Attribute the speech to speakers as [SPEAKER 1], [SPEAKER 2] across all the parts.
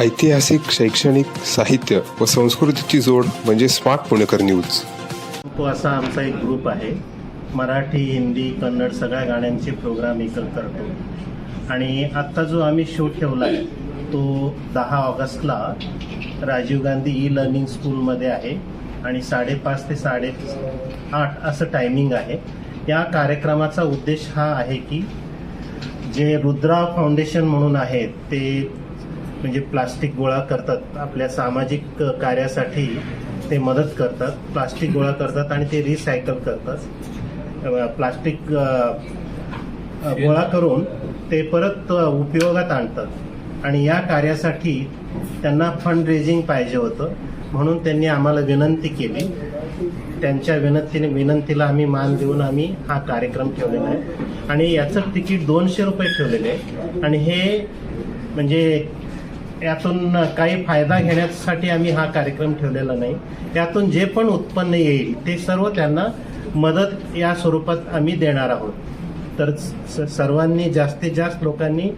[SPEAKER 1] ऐतिहासिक शैक्षणिक साहित्य व संस्कृतीची जोड म्हणजे स्मार्ट पुणेकर न्यूज.
[SPEAKER 2] तो असा आमचा एक ग्रुप आहे. मराठी हिंदी कन्नड सगळ्या गाण्यांचे प्रोग्राम एकत्र करतो. आणि आत्ता जो आम्ही शो ठेवला आहे तो दहा ऑगस्टला राजीव गांधी ई लर्निंग स्कूलमध्ये आहे. आणि साडेपाच ते साडे आठ असं टायमिंग आहे. या कार्यक्रमाचा उद्देश हा आहे की जे रुद्रा फाउंडेशन म्हणून आहे ते म्हणजे प्लास्टिक गोळा करतात आपल्या सामाजिक कार्यासाठी ते मदत करतात. प्लास्टिक गोळा करतात आणि ते रिसायकल करतात. प्लास्टिक गोळा करून ते परत उपयोगात आणतात. आणि या कार्यासाठी त्यांना फंड रेजिंग पाहिजे होतं. म्हणून त्यांनी आम्हाला विनंती केली. त्यांच्या विनंतीने विनंतीला आम्ही मान देऊन आम्ही हा कार्यक्रम ठेवलेला आहे. आणि याचं तिकीट दोनशे रुपये ठेवलेले आहे. आणि हे म्हणजे यातून काही फायदा घेण्यासाठी आम्ही हा कार्यक्रम ठेवलेला नाही. यातून जे पण उत्पन्न येईल ते सर्व त्यांना मदत या स्वरूपात आम्ही देणार आहोत. तर स- सर्वांनी जास्तीत जास्त लोकांनी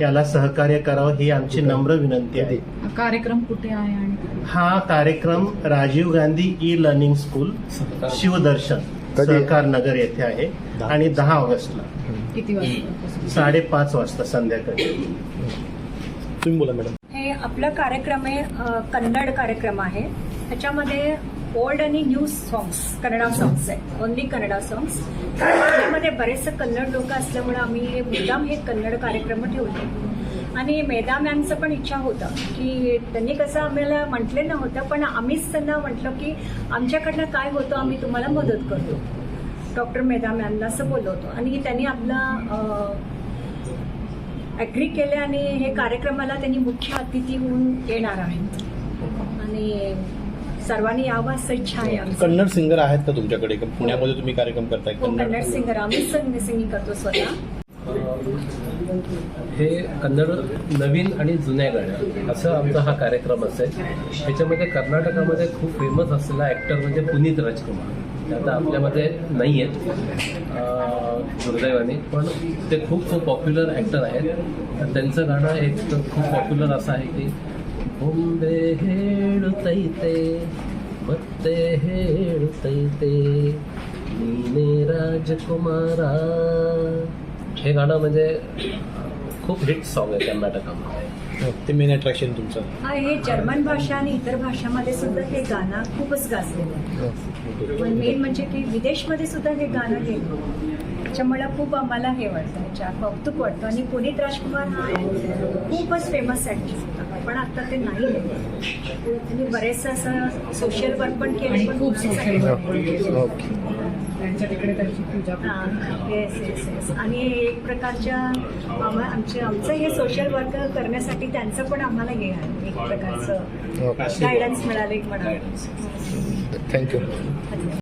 [SPEAKER 2] याला सहकार्य करावं ही आमची नम्र विनंती आहे.
[SPEAKER 3] हा कार्यक्रम कुठे आहे आणि
[SPEAKER 2] हा कार्यक्रम Rajiv Gandhi e learning school Shivdarshan Sahakar Nagar येथे आहे. आणि दहा ऑगस्टला.
[SPEAKER 3] किती वाजता?
[SPEAKER 2] साडेपाच वाजता संध्याकाळी.
[SPEAKER 4] तुम्ही बोला मॅडम.
[SPEAKER 5] आपलं कार्यक्रम आहे कन्नड कार्यक्रम आहे. त्याच्यामध्ये ओल्ड आणि न्यू सॉंग्स कन्नडा सॉंग्स आहे. ओनली कन्नडा सॉंग्स त्यामध्ये बरेचसे कन्नड लोक असल्यामुळे आम्ही हे मुद्दाम हे कन्नड कार्यक्रम ठेवले. आणि मेधा मॅमचं पण इच्छा होतं की त्यांनी कसं आम्हाला म्हटलेलं नव्हतं पण आम्हीच त्यांना म्हटलं की आमच्याकडनं काय होतं आम्ही तुम्हाला मदत करतो. डॉक्टर मेधा मॅमला असं बोलवतो आणि त्यांनी आपला ॲग्री केले आणि हे कार्यक्रमाला त्यांनी मुख्य अतिथी म्हणून येणार आहेत आणि सर्वांनी यावं असं इच्छा आहे.
[SPEAKER 4] कन्नड सिंगर आहेत का तुमच्याकडे? का पुण्यामध्ये तुम्ही कार्यक्रम करताय?
[SPEAKER 5] हो कन्नड सिंगर. आम्हीच सिंगिंग करतो स्वतः.
[SPEAKER 6] हे कन्नड नवीन आणि जुन्या गाण्या असं आमचा हा कार्यक्रम असेल. ह्याच्यामध्ये कर्नाटकामध्ये खूप फेमस असलेला ॲक्टर म्हणजे पुनीत राजकुमार. आता आपल्यामध्ये नाही आहेत दुर्दैवाने. पण ते खूप खूप पॉप्युलर ॲक्टर आहेत. त्यांचं गाणं एक खूप पॉप्युलर असं आहे की बोंबे हेळ तैते बत्ते हेळ तैते नीने राजकुमारा. हे गाणं म्हणजे खूप हिट सॉन्ग आहे कर्नाटकामध्ये
[SPEAKER 4] ते मेन अट्रॅक्शन तुमचं.
[SPEAKER 5] हा हे जर्मन भाषा आणि इतर भाषामध्ये सुद्धा हे गाणं खूपच गाजलेलं आहे. पण मेन म्हणजे की विदेशमध्ये सुद्धा हे गाणं गेलं त्याच्यामुळे खूप आम्हाला हे वाटतं ह्याच्या कौतुक वाटतं. आणि पुनीत राजकुमार हा खूपच फेमस ॲक्टर होता पण आता ते नाही आहे. त्यांनी बरेचसं असं सोशल वर्क पण केलं
[SPEAKER 3] आणि
[SPEAKER 5] पण
[SPEAKER 3] खूप social work पण केलं.
[SPEAKER 4] ओके.
[SPEAKER 3] त्यांच्या तिकडे त्यांची पूजा पण
[SPEAKER 5] हां येस येस येस आणि एक प्रकारच्या आम्हा आमचे आमचं हे सोशल वर्क करण्यासाठी त्यांचं पण आम्हाला हे आहे एक प्रकारचं गायडन्स मिळालं एक म्हणाले
[SPEAKER 4] थँक्यू